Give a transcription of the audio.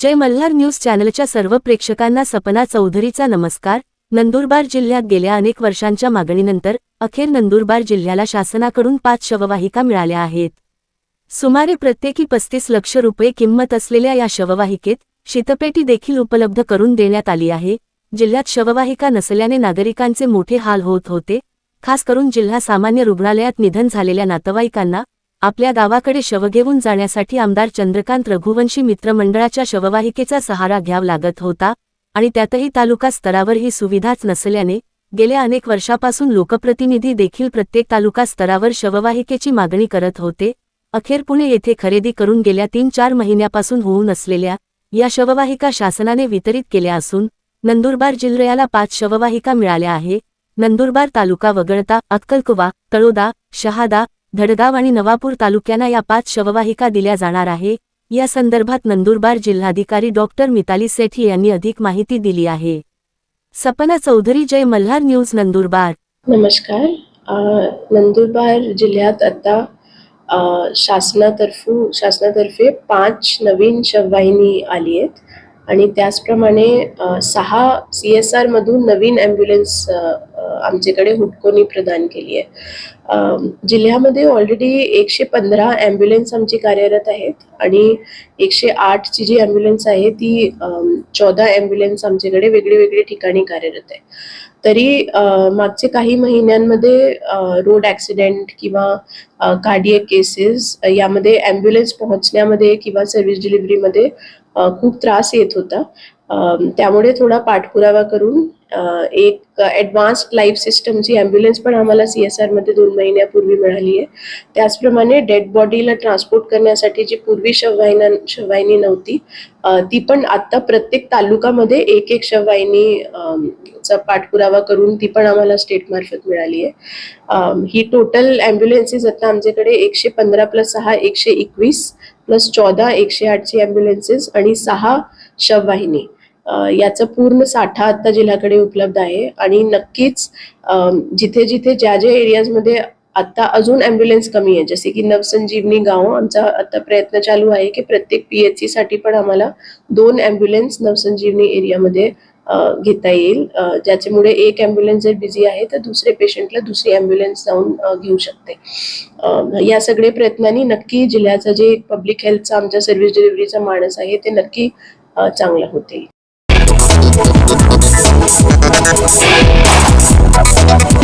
जय Malhar news चॅनलच्या सर्व प्रेक्षकांना सपना चौधरीचा नमस्कार. नंदुरबार जिल्ह्यात गेल्या अनेक वर्षांच्या मागणीनंतर अखेर नंदुरबार जिल्ह्याला शासनाकडून पाच शववाहिका मिळाल्या आहेत. सुमारे प्रत्येकी पस्तीस लक्ष रुपये किंमत असलेल्या या शववाहिकेत शीतपेटी देखील उपलब्ध करून देण्यात आली आहे. जिल्ह्यात शववाहिका नसल्याने नागरिकांचे मोठे हाल होत होते. खास करून जिल्हा सामान्य रुग्णालयात निधन झालेल्या नातेवाईकांना आपल्या गावाकडे शव घेऊन जाण्यासाठी आमदार चंद्रकांत रघुवंशी मित्रमंडळाच्या शववाहिकेचा सहारा घ्यावा लागत होता आणि त्यातही तालुका स्तरावर ही सुविधाच नसल्याने गेल्या अनेक वर्षापासून लोकप्रतिनिधी देखील प्रत्येक तालुका स्तरावर शववाहिकेची मागणी करत होते. अखेर पुणे येथे खरेदी करून गेल्या तीन चार महिन्यापासून होऊ नसलेल्या या शववाहिका शासनाने वितरित केल्या असून नंदुरबार जिल्ह्याला पाच शववाहिका मिळाल्या आहे. नंदुरबार तालुका वगळता अक्कलकुवा तळोदा शहादा धडगाव आणि नवापूर तालुक्यांना या पाच शववाहिका दिल्या जाणार आहे. या संदर्भात नंदुरबार जिल्हाधिकारी डॉक्टर मिताली सेठी यांनी अधिक माहिती दिली आहे. सपना चौधरी जय मल्हार न्यूज नंदुरबार. नमस्कार. नंदुरबार जिल्ह्यात आता शासनातर्फू शासनातर्फे पाच नवीन शववाहिनी आली आहेत. आणि त्याचप्रमाणे सहा सी एस आरमधून नवीन ॲम्ब्युलन्स आमच्याकडे हुडकोनी प्रदान केली आहे. जिल्ह्यामध्ये ऑलरेडी एकशे पंधरा ॲम्ब्युलन्स आमची कार्यरत आहेत आणि एकशे आठची जी ॲम्ब्युलन्स आहे ती चौदा ॲम्ब्युलन्स आमच्याकडे वेगळे वेगळे ठिकाणी कार्यरत आहे. तरी मागचे काही महिन्यांमध्ये रोड ॲक्सिडेंट किंवा कार्डियक केसेस यामध्ये ॲम्ब्युलन्स पोहोचण्यामध्ये किंवा सर्व्हिस डिलिव्हरीमध्ये खूप त्रास येत होता. त्यामुळे थोडा पाठपुरावा करून एक ॲडव्हान्स्ड लाईफ सिस्टमची ॲम्ब्युलन्स पण आम्हाला सी एस आरमध्ये दोन महिन्यापूर्वी मिळाली आहे. त्याचप्रमाणे डेड बॉडीला ट्रान्सपोर्ट करण्यासाठी जी पूर्वी शववाहिना शववाहिनी नव्हती ती पण आता प्रत्येक तालुकामध्ये एक एक शववाहिनी चा पाठपुरावा करून ती पण आम्हाला स्टेटमार्फत मिळाली आहे. ही टोटल ॲम्ब्युलन्सेस आता आमच्याकडे एकशे पंधरा प्लस सहा एकशे एकवीस प्लस चौदा एकशे आठची ॲम्ब्युलन्सेस आणि सहा शववाहिनी. याचा पूर्ण साठा आता जिल्ह्याकडे उपलब्ध आहे. आणि नक्कीच जिथे जिथे ज्या ज्या एरियाजमध्ये आता अजून ॲम्ब्युलन्स कमी आहे जसे की नवसंजीवनी गाव आमचा आता प्रयत्न चालू आहे की प्रत्येक पीएचसी साठी पण आम्हाला दोन ॲम्ब्युलन्स नवसंजीवनी एरियामध्ये घेता येईल. ज्याच्यामुळे एक ॲम्ब्युलन्स जर बिझी आहे तर दुसरे पेशंटला दुसरी ॲम्ब्युलन्स जाऊन घेऊ शकते. या सगळे प्रयत्नांनी नक्की जिल्ह्याचा जे पब्लिक हेल्थचा आमच्या सर्व्हिस डिलिव्हरीचा माणस आहे ते नक्की चांगला होते. Thank you.